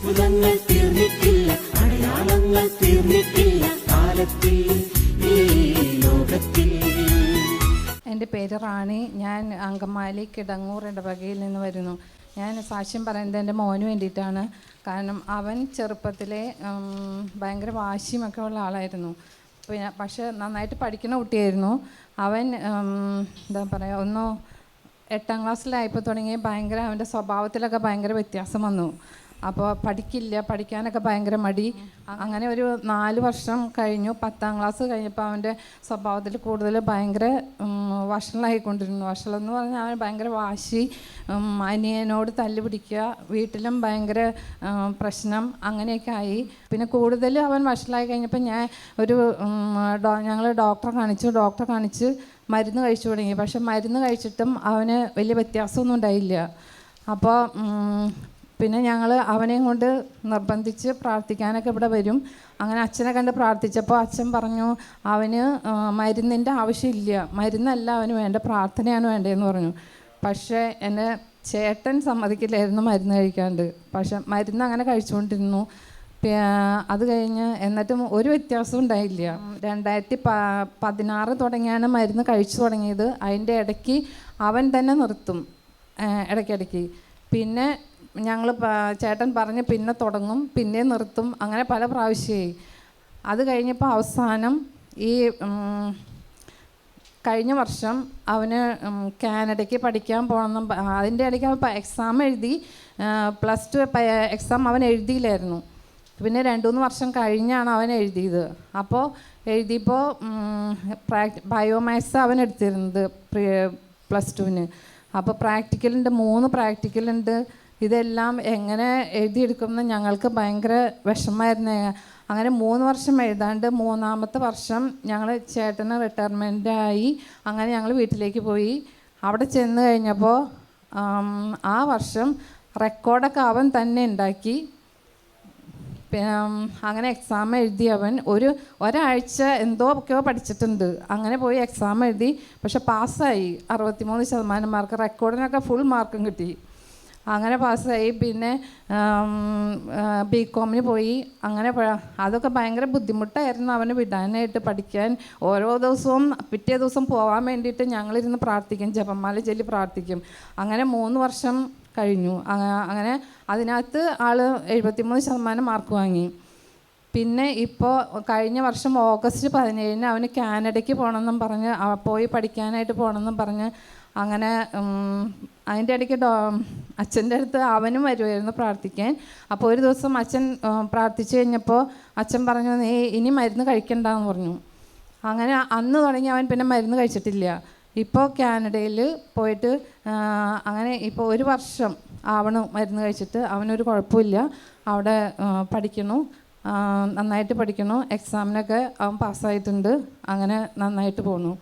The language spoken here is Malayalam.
അത്ഭുതങ്ങൾ തീർന്നിട്ടില്ല അടയാളങ്ങൾ തീർന്നിട്ടില്ല കാലത്തിൽ എന്റെ പേര് റാണി. ഞാൻ അങ്കമാലി കിടങ്ങൂർ ഇടവകയിൽ നിന്ന് വരുന്നു. ഞാൻ സാക്ഷ്യം പറയുന്നത് എന്റെ മോന് വേണ്ടിയിട്ടാണ്. കാരണം അവൻ ചെറുപ്പത്തിലെ ഭയങ്കര വാശിയുമൊക്കെ ഉള്ള ആളായിരുന്നു. പിന്നെ പക്ഷെ നന്നായിട്ട് പഠിക്കുന്ന കുട്ടിയായിരുന്നു. അവൻ എന്താ പറയുക ഒന്നോ എട്ടാം ക്ലാസ്സിലായപ്പോൾ തുടങ്ങി ഭയങ്കര അവന്റെ സ്വഭാവത്തിലൊക്കെ ഭയങ്കര വ്യത്യാസം വന്നു. അപ്പോൾ പഠിക്കില്ല പഠിക്കാനൊക്കെ ഭയങ്കര മടി. അങ്ങനെ ഒരു നാല് വർഷം കഴിഞ്ഞു. പത്താം ക്ലാസ് കഴിഞ്ഞപ്പോൾ അവന്റെ സ്വഭാവത്തിൽ കൂടുതൽ ഭയങ്കര വഷളായിക്കൊണ്ടിരുന്നു. വഷളം എന്ന് പറഞ്ഞാൽ അവൻ ഭയങ്കര വാശി അനിയനോട് തല്ല് പിടിക്കുക വീട്ടിലും ഭയങ്കര പ്രശ്നം അങ്ങനെയൊക്കെ ആയി. പിന്നെ കൂടുതൽ അവൻ വഷളായി കഴിഞ്ഞപ്പോൾ ഞാൻ ഒരു ഞങ്ങൾ ഡോക്ടറെ കാണിച്ചു. ഡോക്ടറെ കാണിച്ച് മരുന്ന് കഴിച്ചു തുടങ്ങി. പക്ഷെ മരുന്ന് കഴിച്ചിട്ടും അവന് വലിയ വ്യത്യാസമൊന്നും ഉണ്ടായില്ല. അപ്പോൾ പിന്നെ ഞങ്ങൾ അവനെയും കൊണ്ട് നിർബന്ധിച്ച് പ്രാർത്ഥിക്കാനൊക്കെ ഇവിടെ വരും. അങ്ങനെ അച്ഛനെ കണ്ട് പ്രാർത്ഥിച്ചപ്പോൾ അച്ഛൻ പറഞ്ഞു അവന് മരുന്നിന്റെ ആവശ്യമില്ല. മരുന്നല്ല അവന് വേണ്ട പ്രാർത്ഥനയാണ് വേണ്ടതെന്ന് പറഞ്ഞു. പക്ഷേ എന്റെ ചേട്ടൻ സമ്മതിക്കില്ലായിരുന്നു മരുന്ന് കഴിക്കാണ്ട്. പക്ഷെ മരുന്ന് അങ്ങനെ കഴിച്ചുകൊണ്ടിരുന്നു. അത് കഴിഞ്ഞ് എന്നിട്ടും ഒരു വ്യത്യാസവും ഉണ്ടായില്ല. രണ്ടായിരത്തി പ പതിനാറ് തുടങ്ങിയാണ് മരുന്ന് കഴിച്ചു തുടങ്ങിയത്. അതിന്റെ ഇടയ്ക്ക് അവൻ തന്നെ നിർത്തും. ഇടയ്ക്കിടയ്ക്ക്. പിന്നെ ഞങ്ങൾ ചേട്ടൻ പറഞ്ഞ് പിന്നെ തുടങ്ങും പിന്നെ നിർത്തും അങ്ങനെ പല പ്രാവശ്യമായി. അത് കഴിഞ്ഞപ്പോൾ അവസാനം ഈ കഴിഞ്ഞ വർഷം അവന് കാനഡയ്ക്ക് പഠിക്കാൻ പോകണം അതിന്റെ ഇടയ്ക്ക് അവൻ എക്സാം എഴുതി പ്ലസ് ടു എക്സാം അവൻ എഴുതിയില്ലായിരുന്നു. പിന്നെ രണ്ട് മൂന്ന് വർഷം കഴിഞ്ഞാണ് അവൻ എഴുതിയത്. അപ്പോൾ എഴുതിയപ്പോൾ പ്രാക്ടി ബയോമാത്സ് അവൻ എടുത്തിരുന്നത് പ്ലസ് ടുവിന് അപ്പോൾ പ്രാക്ടിക്കലുണ്ട് മൂന്ന് പ്രാക്ടിക്കലുണ്ട്. ഇതെല്ലാം എങ്ങനെ എഴുതിയെടുക്കുമെന്ന് ഞങ്ങൾക്ക് ഭയങ്കര വിഷമമായിരുന്നു. അങ്ങനെ മൂന്ന് വർഷം എഴുതാണ്ട് മൂന്നാമത്തെ വർഷം ഞങ്ങൾ ചേട്ടന് റിട്ടയർമെന്റ് ആയി. അങ്ങനെ ഞങ്ങൾ വീട്ടിലേക്ക് പോയി. അവിടെ ചെന്ന് കഴിഞ്ഞപ്പോൾ ആ വർഷം റെക്കോർഡൊക്കെ അവൻ തന്നെ ഉണ്ടാക്കി. അങ്ങനെ എക്സാം എഴുതി അവൻ. ഒരു ഒരാഴ്ച എന്തോ ഒക്കെയോ പഠിച്ചിട്ടുണ്ട്. അങ്ങനെ പോയി എക്സാം എഴുതി. പക്ഷെ പാസ്സായി അറുപത്തിമൂന്ന് ശതമാനം മാർക്ക് റെക്കോർഡിനൊക്കെ ഫുൾ മാർക്കും കിട്ടി. അങ്ങനെ പാസ്സായി. പിന്നെ ബി കോമിന് പോയി. അങ്ങനെ അതൊക്കെ ഭയങ്കര ബുദ്ധിമുട്ടായിരുന്നു അവന് വിടാനായിട്ട് പഠിക്കാൻ. ഓരോ ദിവസവും പിറ്റേ ദിവസം പോകാൻ വേണ്ടിയിട്ട് ഞങ്ങളിരുന്ന് പ്രാർത്ഥിക്കും. ജപമാല ചൊല്ലി പ്രാർത്ഥിക്കും. അങ്ങനെ മൂന്ന് വർഷം കഴിഞ്ഞു. അങ്ങനെ അതിനകത്ത് ആൾ എഴുപത്തിമൂന്ന് ശതമാനം മാർക്ക് വാങ്ങി. പിന്നെ ഇപ്പോൾ കഴിഞ്ഞ വർഷം ഓഗസ്റ്റ് പതിനേഴിന് അവന് കാനഡയ്ക്ക് പോകണമെന്നും പറഞ്ഞ് പോയി പഠിക്കാനായിട്ട് പോകണമെന്നും പറഞ്ഞ് അങ്ങനെ അതിന്റെ ഇടയ്ക്ക് ഡോ അച്ഛന്റെ അടുത്ത് അവനും വരുമായിരുന്നു പ്രാർത്ഥിക്കാൻ. അപ്പോൾ ഒരു ദിവസം അച്ഛൻ പ്രാർത്ഥിച്ചു കഴിഞ്ഞപ്പോൾ അച്ഛൻ പറഞ്ഞു നീ ഇനി മരുന്ന് കഴിക്കണ്ടെന്ന് പറഞ്ഞു. അങ്ങനെ അന്ന് തുടങ്ങി അവൻ പിന്നെ മരുന്ന് കഴിച്ചിട്ടില്ല. ഇപ്പോൾ കാനഡയിൽ പോയിട്ട് അങ്ങനെ ഇപ്പോൾ ഒരു വർഷം ആവണം മരുന്ന് കഴിച്ചിട്ട് അവനൊരു കുഴപ്പമില്ല. അവിടെ പഠിക്കണു നന്നായിട്ട് പഠിക്കണു എക്സാമിനൊക്കെ അവൻ പാസ്സായിട്ടുണ്ട് അങ്ങനെ നന്നായിട്ട് പോണു